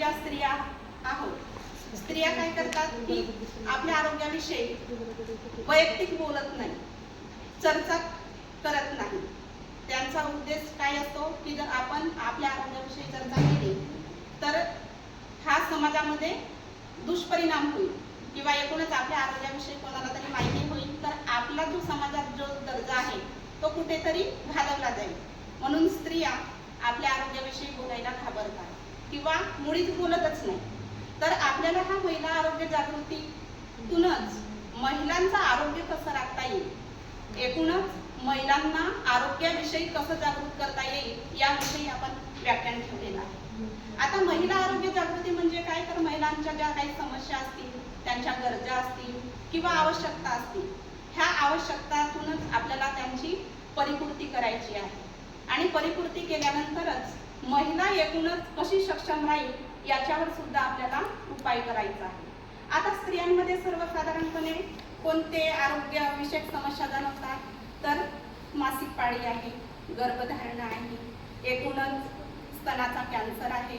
ज्या स्त्रिया आहोत. स्त्रिया काय करतात की आपल्या आरोग्याविषयी वैयक्तिक बोलत नाही चर्चा करत नाही. त्यांचा उद्देश काय असतो की जर आपण आपल्या आरोग्याविषयी चर्चा केली तर हा समाजामध्ये दुष्परिणाम होईल किंवा एकूणच आपल्या आरोग्याविषयी कोणाला तरी माहिती होईल तर आपला जो समाजात जो दर्जा आहे तो कुठेतरी घालवला जाईल. म्हणून स्त्रिया आपल्या आरोग्याविषयी बोलायला घाबरतात. किंवा मुळीच बोलतच नाही. तर आपल्याला हा महिला आरोग्य जागृतीतूनच महिलांचं आरोग्य कसं राखता येईल? एकूणच महिलांना आरोग्याविषयी कसं जागृत करता येईल याविषयी आपण व्याख्यान ठेवलेलं आहे. आता महिला आरोग्य जागृती म्हणजे काय? तर महिलांच्या ज्या काही समस्या असतील त्यांच्या गरजा असतील किंवा आवश्यकता असतील ह्या आवश्यकतातूनच आपल्याला त्यांची परिपूर्ती करायची आहे. आणि परिपूर्ती केल्यानंतरच महिला एकूणच कशी सक्षम राहील याच्यावर सुद्धा आपल्याला उपाय करायचा आहे. आता स्त्रियांमध्ये सर्वसाधारणपणे कोणते आरोग्यविषयक समस्या जाणवतात? तर मासिक पाळी आहे गर्भधारणा आहे एकूणच स्तनाचा कॅन्सर आहे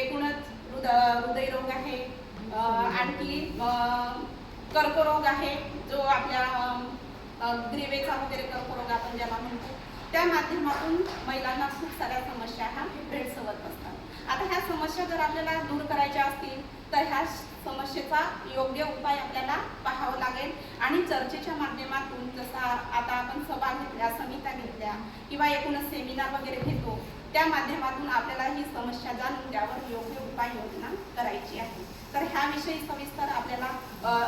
एकूणच हृद हृदयरोग आहे आणखी कर्करोग आहे जो आपल्या ग्रीवेचा वगैरे कर्करोग आपण ज्याला म्हणतो त्या माध्यमातून महिलांना खूप साऱ्या समस्या ह्या भेडसवत असतात. आता ह्या समस्या जर आपल्याला दूर करायच्या असतील तर ह्या समस्येचा योग्य उपाय आपल्याला पाहावा लागेल. आणि चर्चेच्या माध्यमातून जसा आता आपण सभा घेतल्या समित्या घेतल्या किंवा एकूणच सेमिनार वगैरे घेतो त्या माध्यमातून आपल्याला ही समस्या जाणून त्यावर योग्य उपाययोजना करायची आहे. तर ह्याविषयी सविस्तर आपल्याला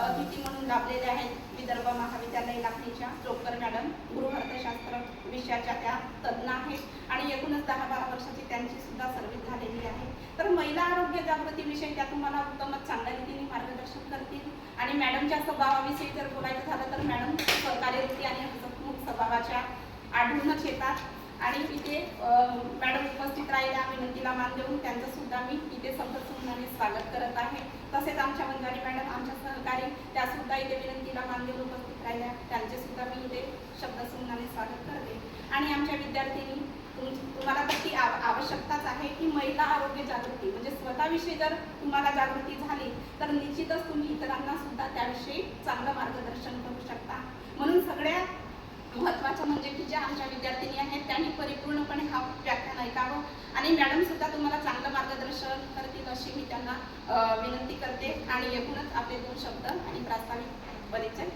अतिथी म्हणून लाभलेले आहेत विदर्भ महाविद्यालय लाखणीच्या चोपकर मॅडम गृहअर्थशास्त्र विषयाच्या त्या तज्ज्ञ आहेत आणि एकूणच दहा बारा वर्षाची त्यांची सुद्धा सर्व्हिस झालेली आहे. तर महिला आरोग्य जागृतीविषयी त्या तुम्हाला उत्तमच चांगल्या रीतीने मार्गदर्शन करतील. आणि मॅडमच्या स्वभावाविषयी जर बोलायचं झालं तर मॅडम सहकारी वृत्ती आणि हसमुख स्वभावाच्या आढळूनच येतात. आणि इथे मॅडम उपस्थित राहिल्या विनंतीला मान देऊन त्यांचं सुद्धा मी इथे संतसुमनाने स्वागत करत आहे. तसेच आमच्या वंजारी मॅडम आमच्या सहकारी त्या सुद्धा इथे विनंतीला मान देऊन उपस्थित राहिल्या. त्यांचे सुद्धा मी इथे शब्दसुमनाने स्वागत करते. आणि आमच्या विद्यार्थिनी तुम- तुम्हाला तर ती आव- आवश्यकताच आहे की महिला आरोग्य जागृती म्हणजे स्वतःविषयी जर तुम्हाला जागृती झाली तर निश्चितच तुम्ही इतरांना सुद्धा त्याविषयी चांगलं मार्गदर्शन करू शकता. म्हणून सगळ्यात महत्त्वाचं म्हणजे की ज्या आमच्या विद्यार्थिनी आहेत त्यांनी हा व्याख्यान ऐकावं आणि मॅडम सुद्धा तुम्हाला चांगलं मार्गदर्शन करतील अशी मी त्यांना विनंती करते. आणि एकूणच आपले दोन शब्द आणि प्रास्ताविक परिचय